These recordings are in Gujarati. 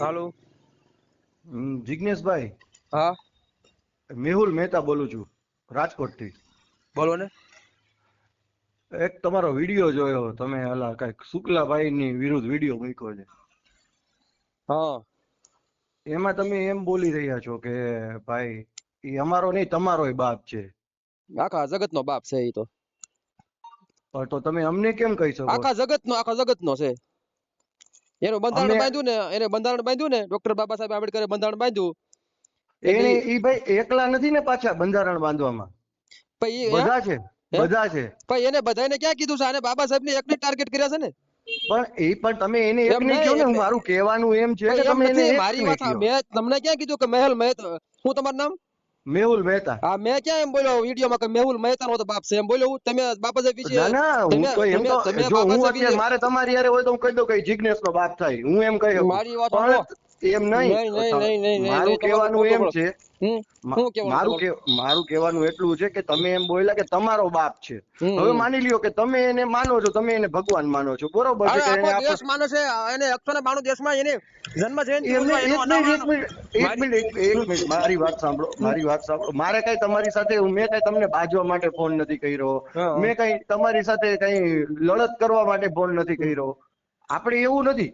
હાલો. હમ, જિજ્ઞેશભાઈ હા. મેહુલ મહેતા બોલું છું રાજકોટથી. બોલો ને. એક તમારો વીડિયો જોયો તમે હલા કંઈક શુક્લાભાઈની વિરુદ્ધ વીડિયો મૂક્યો છે. હા. એમાં તમે એમ બોલી રહ્યા છો કે ભાઈ એ અમારો નહીં તમારો બાપ છે. આખા જગત નો બાપ છે એ તો. તો તમે અમને કેમ કહી શકો? આખા જગતનો આખા જગતનો છે. એનું બંધારણ બાંધ્યું ને એને બંધારણ બાંધ્યું ને ડોક્ટર બાબા સાહેબ આંબેડકરે બંધારણ બાંધ્યું. એને ઈ ભાઈ એકલા નથી ને પાછા બંધારણ બાંધવામાં? બધા છે બધા છે. પછી એને બધાને ક્યાં કીધું છે? આને બાબા સાહેબ ને એકને ટાર્ગેટ કર્યા છે ને? પણ એ પણ તમે એને એક નહીં, કહો ને મારું કહેવાનું એમ છે કે તમે એને મારી વાત મેં તમને ક્યાં કીધું કે મહેલ મહેતા હું તમારું નામ? મેહુલ મહેતા. હા મેં ક્યાં એમ બોલ્યો? વિડીયોમાં કે મેહુલ મહેતા નો તો બાપ છે? એમ બોલ્યો હું તમે બાપા સાહેબ વિશે ના ના હું તો એમ તો જો હું અત્યારે મારે તમારી હારે હોય તો હું કહી દઉં કે જિજ્ઞેશ નો બાપ થાય. હું એમ કહી મારી વાત એમ નહીં, નહીં, નહીં, નહીં, મારું કહેવાનું એમ છે મારું? કહેવાનું એટલું છે કે તમે એમ બોલ્યા કે તમારો બાપ છે. હવે માની લ્યો કે તમે એને માનો છો તમે એને ભગવાન માનો છો બરોબર છે એને દેશ માને છે એને એકસો ને બાણું દેશમાં એને જન્મ જયંતિ એક મિનિટ એક મિનિટ મારી વાત સાંભળો મારી વાત સાંભળો. મારે કઈ તમારી સાથે મેં કઈ તમને બાજવા માટે ફોન નથી કર્યો. મેં કઈ તમારી સાથે કઈ લડત કરવા માટે ફોન નથી કર્યો. આપણે એવું નથી.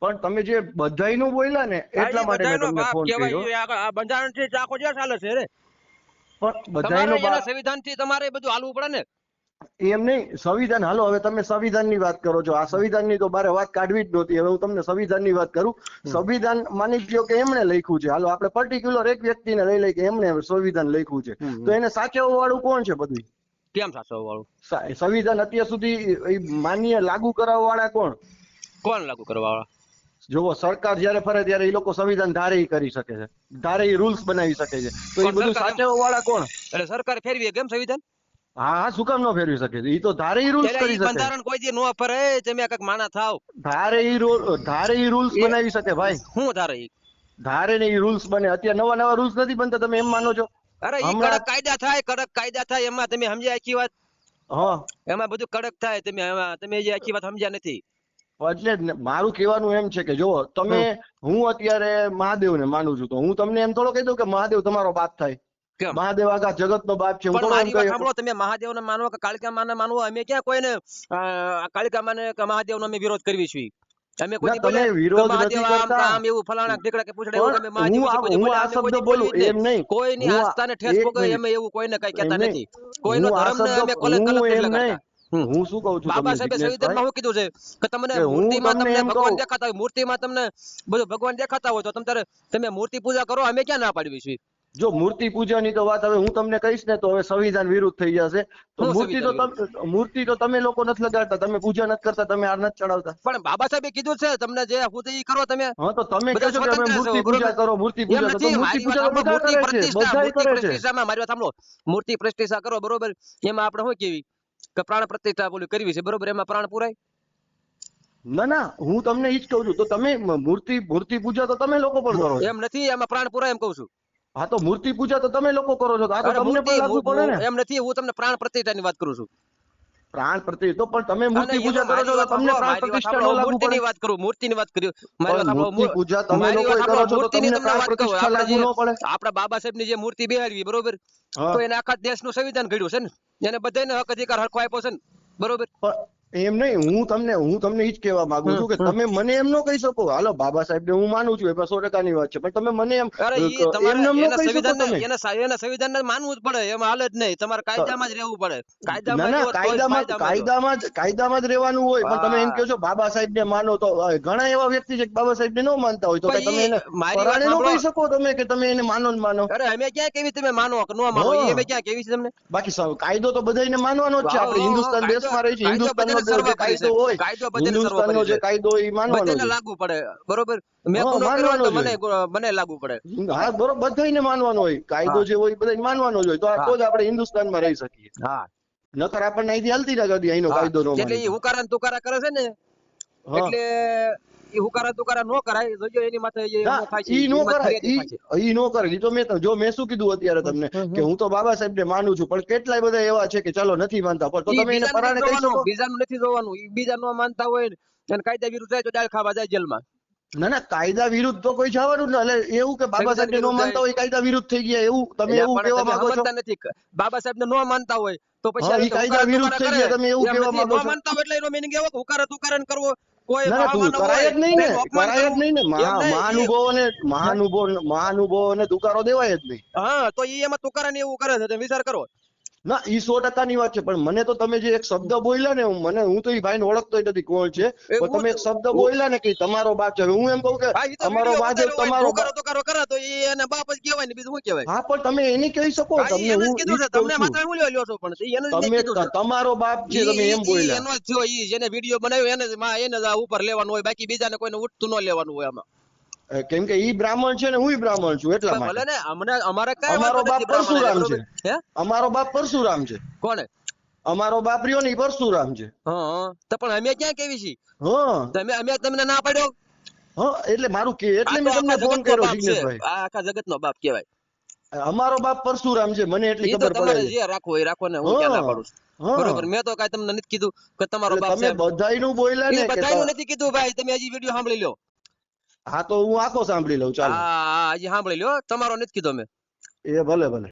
પણ તમે જે બધાયનું બોલ્યા ને એટલા માટે મેં તમને ફોન કર્યો. આગળ આ બંધારણથી જ હાલે છે રે. પણ બધાયનો સંવિધાનથી તમારે બધું હાલવું પડે ને. એમ નહીં સંવિધાન હાલો હવે તમે સંવિધાનની વાત કરો છો. આ સંવિધાનની તો મારે વાત કાઢવી જ નહોતી. હવે હું તમને સંવિધાનની વાત કરું. સંવિધાન માની લ્યો કે એમણે લખ્યું છે. હાલો આપણે પર્ટિક્યુલર એક વ્યક્તિને લઈ લઈએ કે એમણે સંવિધાન લખ્યું છે. તો એને સાચવવા વાળું કોણ છે બધું? કેમ સાચવવા વાળું સંવિધાન અત્યાર સુધી માન્ય લાગુ કરાવવા વાળા કોણ? કોણ લાગુ કરવા વાળા? જોવો સરકાર જયારે ફરે ત્યારે એ લોકો સંવિધાન ધારે કરી શકે છે. ધારે રૂલ્સ બનાવી શકે છે. તો એ બધું સાચવવા વાળા કોણ? એટલે સરકાર ફેરવી કેમ સંવિધાન? હા હા શું કામ ન ફેરવી શકે? છે તો ધારે ઈ રૂલ્સ કરી શકે. બંધારણ કોઈ દી નો ફરે તમે કાંઈક માણા થાવ. ધારે ઈ ધારે ઈ રૂલ્સ બનાવી શકે ભાઈ. શું ધારે ઈ? ધારે ને ઈ રૂલ્સ બને. અત્યારે નવા નવા રૂલ્સ નથી બનતા તમે એમ માનો છો? અરે ઈ કડક કાયદા થાય કડક કાયદા થાય એમાં તમે સમજ્યા આખી વાત? હા. એમાં બધું કડક થાય તમે તમે જે આખી વાત સમજ્યા નથી. એટલે મારું કહેવાનું એમ છે કે જો તમે હું અત્યારે મહાદેવને માનું છું તો હું તમને એમ થોડો કહી દઉં કે મહાદેવ તમારો બાપ થાય. મહાદેવ આખા જગતનો બાપ છે એમ સાંભળો તમે મહાદેવ ને માનવો કે કાળિકા માને માનવો અમે ક્યાં કોઈને કાળિકા માને કે મહાદેવ અમે વિરોધ કરવી છીએ? કોઈ ના, તમે વિરોધ નથી કરતા. આમ એવું ફલાણા ઢીકડા કે પૂછડા એવું તમે મહાદેવ હું આ- કોઈ દી હું બોલ્યા, અમે શબ્દ બોલું, એમ નહીં. કોઈની આસ્થાને ઠેસ એક પગે એવું કોઈને કઈ કહેતા નથી. કોઈનો હું આ અમે કલંક હું નથી લગાડતા. હું શું કહું છું બાબા સાહેબે? સંવિધાનમાં શું કીધું છે કે તમને મૂર્તિમાં તમને ભગવાન દેખાતા હોય મૂર્તિમાં તમને બધું ભગવાન દેખાતા હોય તો તમે તમે મૂર્તિ પૂજા કરો અમે ક્યાં ના પાડવી છીએ જો મૂર્તિ પૂજાની તો વાત હવે હું તમને કહીશ ને તો હવે સંવિધાન વિરુદ્ધ થઈ જશે. તો મૂર્તિ તો તમે મૂર્તિ તો તમે લોકો નથી લગાડતા તમે પૂજા નથી કરતા તમે આ નથી ચડાવતા. પણ બાબા સાહેબે કીધું છે તમને જે હું ઈ કરો તમે. હા તો તમે કહો છો કે અમે મૂર્તિ પૂજા કરો મૂર્તિ પૂજા કરો મૂર્તિ પૂજા બધા કરે છે મૂર્તિ કરે છે. પ્રતિષ્ઠામાં મારી વાત સાંભળો. મૂર્તિ પ્રતિષ્ઠા કરો બરોબર? એમાં આપણે શું કેવી? કે પ્રાણ પ્રતિષ્ઠા બોલી કરવી છે? બરોબર એમાં પ્રાણ પુરાય? ના ના હું તમને ઈ જ કહું છું. તો તમે મૂર્તિ મૂર્તિ પૂજા તો તમે લોકો પણ કરો એમ નથી એમાં પ્રાણ પુરાય એમ કહું છું. હા તો મૂર્તિ પૂજા તો તમે લોકો કરો છો. આ તો તમને પણ લાગુ પડે ને. એમ નથી હું તમને પ્રાણ પ્રતિષ્ઠાની વાત કરું છું. પ્રાણ પ્રતિ તો પણ તમે મૂર્તિ પૂજા કરો છો તમને પ્રાણ પ્રતિષ્ઠા નો લાગુ પડે. વાત કરું મૂર્તિની વાત કર્યું મારી મૂર્તિ પૂજા તમે લોકો કરો છો તો તમને પ્રાણ પ્રતિષ્ઠા લાગુ ન પડે. આપડા બાબા સાહેબની જે મૂર્તિ બેહાડવી બરોબર? તો એને આખા દેશનું સંવિધાન ઘડ્યું છે ને? એને બધાને હક અધિકાર હરખો આપ્યો છે ને? બરોબર? એમ નહીં હું તમને હું તમને એ જ કહેવા માંગુ છું કે તમે મને એમ નો કહી શકો. હાલો બાબા સાહેબ હું માનું છું એ સો ટકાની વાત છે. પણ તમે મને એમ સંવિધાન ન માનવું જ પડે એમ હાલ જ નહીં. તમારે કાયદામાં જ રહેવું પડે. કાયદામાં ના કાયદામાં કાયદામાં જ કાયદામાં જ રહેવાનું હોય પણ તમે એમ કહો છો બાબા સાહેબ ને માનો તો ઘણા એવા વ્યક્તિ છે કે બાબા સાહેબ ને ન માનતા હોય તો તમે એને મારી પરાણે ન કહી શકો તમે કે તમે એને માનો ને માનો. અરે અમે ક્યાં કેવી તમે માનો કે ન માનો? એ અમે ક્યાં કેવી છે તમને? બાકી કાયદો તો બધાને માનવાનો જ છે. આપણે હિન્દુસ્તાન દેશમાં રહી છે કાયદો જે કાયદો હોય. કાયદો બધાને હિન્દુસ્તાનનો સર્વોપરી જે કાયદો હોય એ માનવાનો બધાને લાગુ પડે. બરોબર? મેં હા, ગુનો કર્યો હોય તો માનવાનો મને મને લાગુ પડે. હા બરોબર બધાને માનવાનો હોય. કાયદો જે હોય એ બધાને માનવાનો જ હોય. તો આ તો જ આપણે હિન્દુસ્તાનમાં રહી શકીએ. હા. નકર આપણને અહીંથી હાલતી ના જતી અહીંનો કાયદો ન એટલે ઈ હુકારા તુકારા કરે છે ને? એટલે ઈ હુકારા તુકારા નો કરાય જોજો એની માથે જે ના, એમાં થાય છે ઈ નો કરાય ઈ થાય છે. ઈ નો કરે ઈ તો મેં જો મેં શું કીધું અત્યારે તમને. કે હું તો બાબા સાહેબ ને માનું છું પણ કેટલાય બધા એવા છે કે ચાલો નથી માનતા પણ તો તમે એને પરાણે કહી શકો બીજાનું નથી જોવાનું ઈ બીજા નો માનતા હોય ને કાયદા વિરુદ્ધ જાય તો ડાળ ખાવા જાય જેલમાં ના ના કાયદા વિરુદ્ધ તો કોઈ જવાનું જ એટલે એવું કે બાબા સાહેબ નો માનતા હોય કાયદા વિરુદ્ધ થઈ ગયા એવું તમે એવું કહેવા માંગો છો નથી બાબા સાહેબ ને નો માનતા હોય તો પછી કાયદા વિરુદ્ધ થઈ ગયા, તમે એવું. કહેવા માંગો ન છો? માનતા હોય એટલે એનો મીનિંગ એવો કે હુકારા તુકારા કરવો કોઈ કરાય જ નહીં ને કરાય જ નહીં ને. મહાનુભાવોને મહાનુભાવ મહાનુભાવોને તુકારો દેવાય જ નહીં. હા તો એ એમાં તુકારા ને એવું કરે છે તમે વિચાર કરો. ના ઈ સો ટકાની વાત છે પણ મને તો તમે જે એક શબ્દ બોલ્યા ને મને હું તો ઈ ભાઈને ઓળખતો નથી કોણ છે? પણ તમે એક શબ્દ બોલ્યા ને કે તમારો બાપ છે. હું એમ કહું કે તો તમારો બાપ તમારો બાપ કરો કરે તો એને બાપ જ કહેવાય ને બીજું શું કહેવાય? હા પણ તમે એને કહી શકો તમને હું કીધું છે તમને. માથે હું લ્યો છો પણ એને તમે તમારો બાપ છે તમે એમ બોલ્યા. એનો જ ઈ જેને વીડિયો બનાવ્યો એને એને જ ઉપર લેવાનું હોય બાકી બીજાને કોઈને ઉઠતું ન લેવાનું હોય આમાં. કેમ કે ઈ બ્રાહ્મણ છે ને હુંય બ્રાહ્મણ છું એટલા માટે. ભલે ને અમને અમારે કઈ અમારો બાપ પરશુરામ છે. અમારો બાપ પરશુરામ છે. કોને? અમારો બાપ રહ્યો ને પરશુરામ છે. હા હા. તો પણ અમે ક્યાં કેવી છી હા. તમે અમે તમને ના પાડ્યો? હા એટલે મારું કે એટલે મેં તમને ફોન કર્યો જિગ્નેશભાઈ. આ આખા જગતનો બાપ કહેવાય. અમારો બાપ પરશુરામ છે મને એટલી ખબર પડે છે. જે રાખો એ રાખો ને હું ક્યાં ના પાડું બરોબર મેં તો કાઈ તમને નથી કીધું કે તમારો બાપ તમે બધાયનું બોલ્યા ને બધાયનું નથી કીધું ભાઈ તમે હજી વિડિયો સાંભળી લ્યો. હા તો હું આખો સાંભળી લઉં ચાલો. હા હા, હજી સાંભળી લ્યો તમારો નથી કીધો મેં. એ ભલે ભલે.